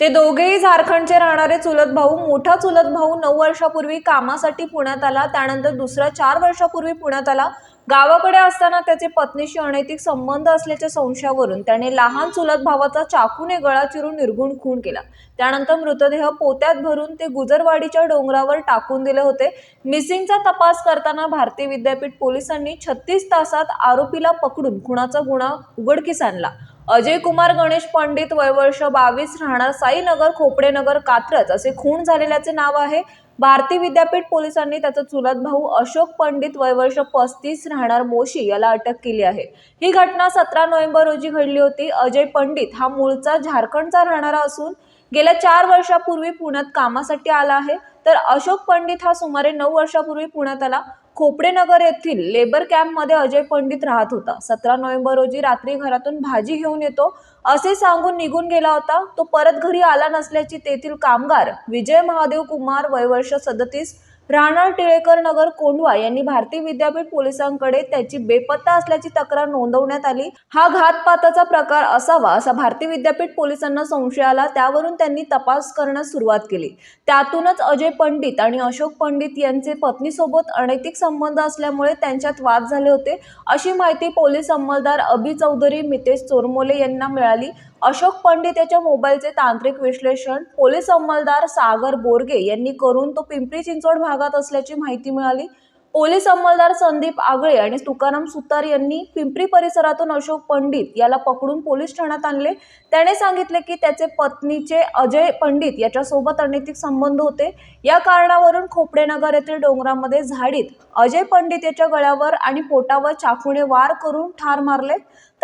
ते दोघेही झारखंडचे राहणारे चुलत भाऊ. मोठा चुलत भाऊ नऊ वर्षापूर्वी कामासाठी पुण्यात आला. त्यानंतर दुसरा चार वर्षापूर्वी पुण्यात आला. गावाकडे असताना त्याचे पत्नीशी अनैतिक संबंध असल्याच्या संशयावरून त्याने लहान चुलत भावाचा चाकूने गळा चिरून निर्गुण खून केला. त्यानंतर मृतदेह पोत्यात भरून ते गुजरवाडीच्या डोंगरावर टाकून दिले होते. मिसिंगचा तपास करताना भारतीय विद्यापीठ पोलिसांनी छत्तीस तासात आरोपीला पकडून खुनाचा गुन्हा उघडकीस आणला. अजय कुमार गणेश पंडित वयवर्ष बावीस राहणार साईनगर खोपडेनगर कात्रज असे खून झालेल्याचे नाव आहे. भारती विद्यापीठ पोलिसांनी त्याचा चुलत भाऊ अशोक पंडित वयवर्ष पस्तीस राहणार मोशी याला अटक केली आहे. ही घटना सतरा नोव्हेंबर रोजी घडली होती. अजय पंडित हा मूळचा झारखंडचा राहणारा असून गेल्या चार वर्षापूर्वी पुण्यात कामासाठी आला आहे. तर अशोक पंडित हा सुमारे नऊ वर्षापूर्वी पुण्यात आला. खोपडेनगर येथील लेबर कॅम्पमध्ये अजय पंडित राहत होता. सतरा नोव्हेंबर रोजी रात्री घरातून भाजी घेऊन येतो असे सांगून निघून गेला होता. तो परत घरी आला नसल्याची तेथील कामगार विजय महादेव कुमार वयवर्ष सदतीस राहणार टिळेकर नगर कोंढवा यांनी भारतीय विद्यापीठ पोलिसांकडे त्याची बेपत्ता असल्याची तक्रार नोंदवण्यात आली. हा घातपाताचा प्रकार असावा असा भारतीय विद्यापीठ पोलिसांना संशय आला. त्यावरून त्यांनी तपास करण्यास सुरुवात केली. त्यातूनच अजय पंडित आणि अशोक पंडित यांचे पत्नीसोबत अनैतिक संबंध असल्यामुळे त्यांच्यात वाद झाले होते. अशी माहिती पोलीस अंमलदार अभि चौधरी मितेश चोरमोले यांना मिळाली. अशोक पंडित याच्या मोबाईलचे तांत्रिक विश्लेषण पोलीस अंमलदार सागर बोरगे यांनी करून तो पिंपरी चिंचवड भागात असल्याची माहिती मिळाली. पोलीस अंमलदार संदीप आगळे आणि तुकाराम सुतार यांनी पिंपरी परिसरातून अशोक पंडित याला पकडून पोलीस ठाण्यात आणले. त्याने सांगितले की त्याचे पत्नीचे अजय पंडित याच्यासोबत अनैतिक संबंध होते. या कारणावरून खोपडेनगर येथील डोंगरामध्ये झाडीत अजय पंडित याच्या गळ्यावर आणि पोटावर चाकूने वार करून ठार मारले.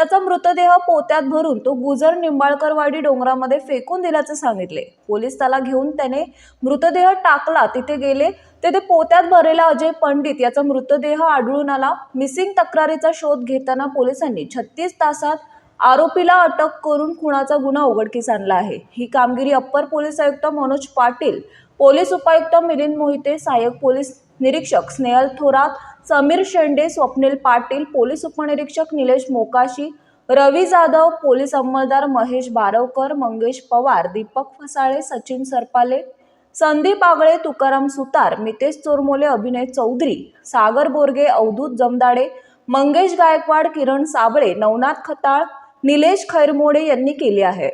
त्याचा मृतदेह पोत्यात भरून तो गुजर निंबाळकरवाडी डोंगरामध्ये फेकून दिल्याचं सांगितले. पोलीस त्याला घेऊन त्याने मृतदेह टाकला. तिथे गेले. तेथे पोत्यात भरलेला अजय पंडित याचा मृतदेह आढळून आला. मिसिंग तक्रारीचा शोध घेताना पोलिसांनी छत्तीस तासात आरोपीला अटक करून खुनाचा गुन्हा उघडकीस आणला आहे. ही कामगिरी अप्पर पोलीस आयुक्त मनोज पाटील पोलीस उपायुक्त मिलिंद मोहिते सहाय्यक पोलीस निरीक्षक स्नेहल थोरात समीर शेंडे स्वप्नील पाटील पोलीस उपनिरीक्षक निलेश मोकाशी रवी जाधव पोलीस अंमलदार महेश बारवकर मंगेश पवार दीपक फसाळे सचिन सरपाले संदीप आगळे तुकाराम सुतार मितेश चोरमोले अभिनय चौधरी सागर बोरगे अवधूत जमदाडे मंगेश गायकवाड किरण साबळे नवनाथ खताळ निलेश खैरमोडे यांनी केले आहे.